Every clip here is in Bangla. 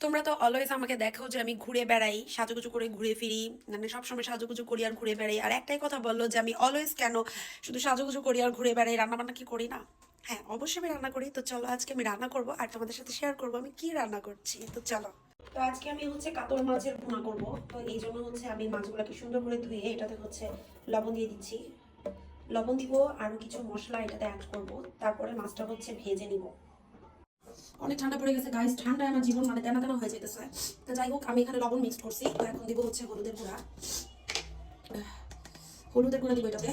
তোমরা তো অলওয়েজ আমাকে দেখো যে আমি ঘুরে বেড়াই, সাজুগুজু করে ঘুরে ফিরি মানে সবসময় সাজুগুজু করি আর ঘুরে বেড়াই। আর একটাই কথা বলল যে আমি অলওয়েজ কেন শুধু সাজুগুজু করি আর ঘুরে বেড়াই রান্না বান্না কি করি না? হ্যাঁ অবশ্যই আমি রান্না করি। তো চলো, আজকে আমি রান্না করব আর তোমাদের সাথে শেয়ার করব আমি কি রান্না করছি। তো চলো। তো আজকে আমি হচ্ছে কাতল মাছের ভুনা করব। তো এই জন্য হচ্ছে আমি মাছগুলোকে সুন্দর করে ধুয়ে এটাতে হচ্ছে লবণ দিয়ে দিচ্ছি। লবণ দিব আরও কিছু মশলা এটাতে অ্যাড করব। তারপরে মাছটা হচ্ছে ভেজে নিব। অনেক ঠান্ডা পড়ে গেছে গাইস ঠান্ডায় আমার জীবন মানে তেনা তেনা হয়ে যেতেছে তো যাই হোক, আমি এখানে লবণ মিক্সড করছি, তো এখন দিব হচ্ছে হলুদের গুঁড়া। হলুদের গুঁড়া দিব এটাতে।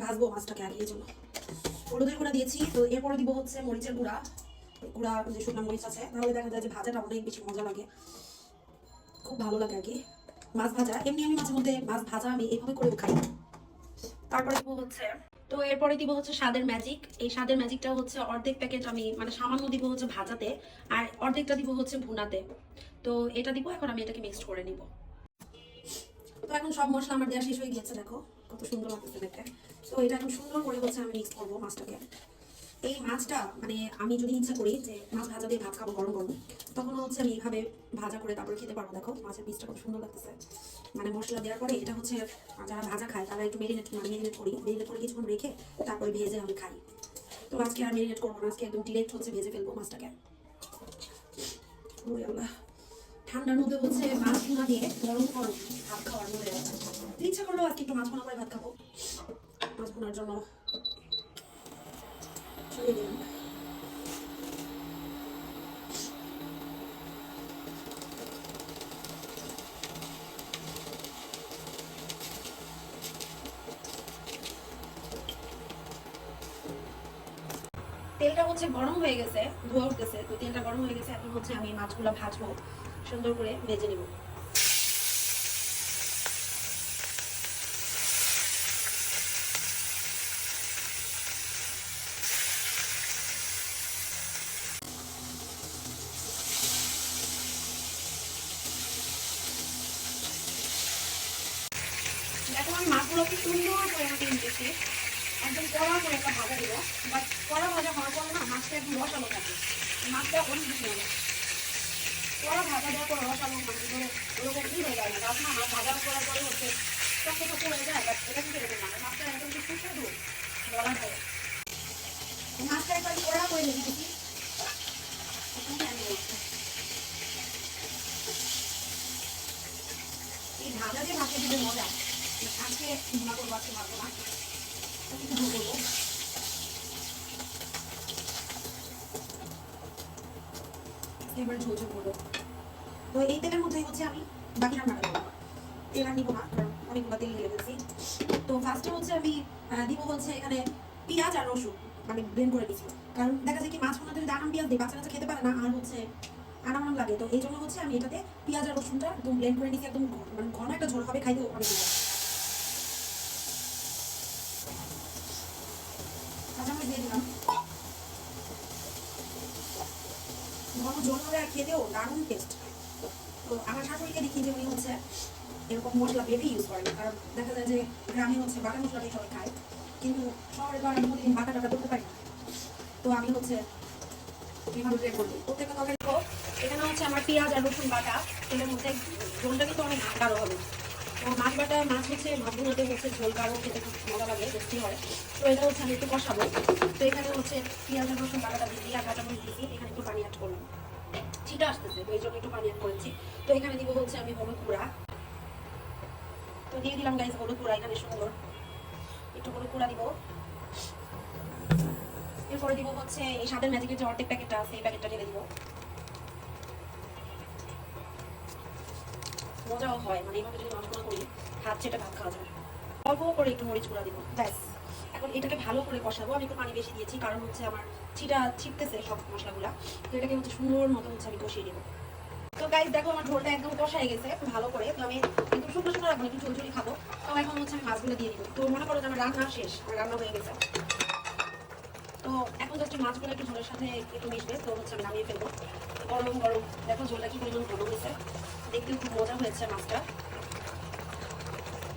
ভাজবো মাছটাকে আগে, এই জন্য। হলুদের গুঁড়া দিয়েছি, তো এরপরে দিব হচ্ছে মরিচের গুঁড়া। গুঁড়া, যে শুকনো মরিচ আছে, তাহলে দেখা যায় যে ভাজাটা অনেক বেশি মজা লাগে। খুব ভালো লাগে আর কি। মাছ ভাজা, এমনি আমি মাঝে মধ্যে মাছ ভাজা আমি এইভাবে করেও খাই। তারপরে দিব হচ্ছে তো এরপরে দিব হচ্ছে স্বাদের ম্যাজিক এই স্বাদের ম্যাজিকটা হচ্ছে অর্ধেক প্যাকেট আমি মানে সামান্য দিব হচ্ছে ভাজাতে, আর অর্ধেকটা দিব হচ্ছে ভুনাতে। তো এটা দিব, এখন আমি এটাকে মিক্সড করে নিব। তো এখন সব মশলা আমার দেওয়া শেষ হয়ে গিয়েছে, দেখো, কত সুন্দর লাগতেছে দেখতে। তো এটা এখন সুন্দর করে হচ্ছে আমি মিক্স করব মাছটাকে। এই মাছটা মানে আমি যদি ইচ্ছা করি যে মাছ ভাজা দিয়ে ভাত খাব গরম গরম, তখন হচ্ছে আমি এইভাবে ভাজা করে তারপরে খেতে পারব। দেখো, মাছের পিসটা কত সুন্দর লাগতেছে। মানে মশলা দেওয়ার পরে এটা হচ্ছে যারা ভাজা খায় তারা একটু মেরিনেট মানে মেরিনেট করি। মেরিনেট করে কিছুক্ষণ রেখে তারপরে ভেজে আমি খাই। তো আজকে আর মেরিনেট করব না, আজকে একদম ডিরেক্ট হচ্ছে ভেজে ফেলব মাছটাকে। ঠান্ডার মধ্যে হচ্ছে মাছ ভুনা দিয়ে গরম গরম ভাত খাওয়ার মধ্যে ইচ্ছা করল আজকে একটু মাছ ভুনা করে ভাত খাব। মাছ ভুনার জন্য তেলটা হচ্ছে গরম হয়ে গেছে, ধোয়া উঠতেছে, তো তেলটা গরম হয়ে গেছে, এখন হচ্ছে আমি মাছগুলো ভাজবো, সুন্দর করে ভেজে নিব। দেখো আমি মাছগুলো কি সুন্দর করে আমাকে নিতেছি একদম কড়া করে একটা ভাজা দিব বাট কড়া ভাজা হওয়ার পরে না, মাছটা একদম রসালো থাকে মাছটা অনেক বেশি হবে কড়া ভাজা দেওয়ার পর রসালো মাছগুলো ওরকম ই হয়ে যায় না। মাছ ভাজা করার পরে হচ্ছে শক্ত শক্ত হয়ে যায় বাট এটা কিন্তু এরকম না। মাছটা একদম কি সুস্বাদু বলা যায়। মাছটা একবার কড়া করে রেখে দিচ্ছি। এই ভাজা দিয়ে ভাজা দিলে মজা। আর হচ্ছে এখানে পেঁয়াজ আর রসুন মানে করে কারণ দেখা যায় কি খেতে পারে না, আর হচ্ছে লাগে। তো এই জন্য হচ্ছে আমি এটাতে পেঁয়াজ আর রসুনটা একদম ব্লেন্ড করে নিচ্ছি একদম মানে ঘন একটা ঝোল হবে, খাইতে অনেক কাঁচামরিচ তো হচ্ছে, এরকম মশলা বেটে ইউজ কিন্তু শহরে তো আমি করতে পারি তো আমি হচ্ছে প্রত্যেকটা তরকারি এখানে হচ্ছে আমার পেঁয়াজ আর রসুন বাটা। তেলের মধ্যে ঝোলটা কিন্তু অনেক গাঢ় হবে। মাছ বাটা মাছ হচ্ছে ভাবগুলোতে হচ্ছে ঝোল গাঢ় খেতে খুব মজা লাগে, টেস্টি হয়। তো এটা হচ্ছে আমি একটু কষাবো। তো এখানে হচ্ছে পেঁয়াজ রসুন বাটাটা দিয়ে দিই আর কাঁচামরিচ দিয়েছি এখানে একটু পানি অ্যাড করলাম। ছিটা আসতেছে, তো এই জন্য একটু পানি অ্যাড করেছি। তো এখানে দিব হচ্ছে আমি হলুদ গুঁড়া। তো দিয়ে দিলাম গাইজ হলুদ গুঁড়া, এখানে সুন্দর। একটু হলুদ গুঁড়া দিব। এরপরে দিব হচ্ছে এই স্বাদের ম্যাজিকের যে অর্ধেক প্যাকেটটা আছে, এই প্যাকেটটা ঢেলে দিব। মজাও হয় মানে এইভাবে যদি মাছগুলো করি, হাত চেটে ভাত খাওয়া যায় অল্প করে একটু মরিচ গুঁড়া দিব। ব্যাস। এখন এটাকে ভালো করে কষাবো। আমি একটু পানি বেশি দিয়েছি, কারণ হচ্ছে আমার ছিটা ছিটতেছে সব মশলাগুলা। তো এটাকে হচ্ছে সুন্দর মতো হচ্ছে আমি কষিয়ে নেব। তো গাইজ দেখো আমার ঝোলটা একদম কষাই গেছে ভালো করে। তো আমি একটু শুকনো শুকনো রাখব, একটু ঝোলঝুলি খাব। তো এখন হচ্ছে আমি মাছগুলো দিয়ে দিব। তো মনে করো যে আমার রান্না শেষ রান্না হয়ে গেছে। তো এখন জাস্ট মাছগুলো একটু ঝোলের সাথে একটু মিশবে। তো হচ্ছে আমি নামিয়ে ফেলব। গরম গরম। দেখো ঝোলটা কি পরিমাণ গরম হয়েছে? দেখতে খুব মজা হয়েছে মাছটা।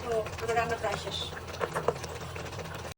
তো, আমার রান্না প্রায় শেষ।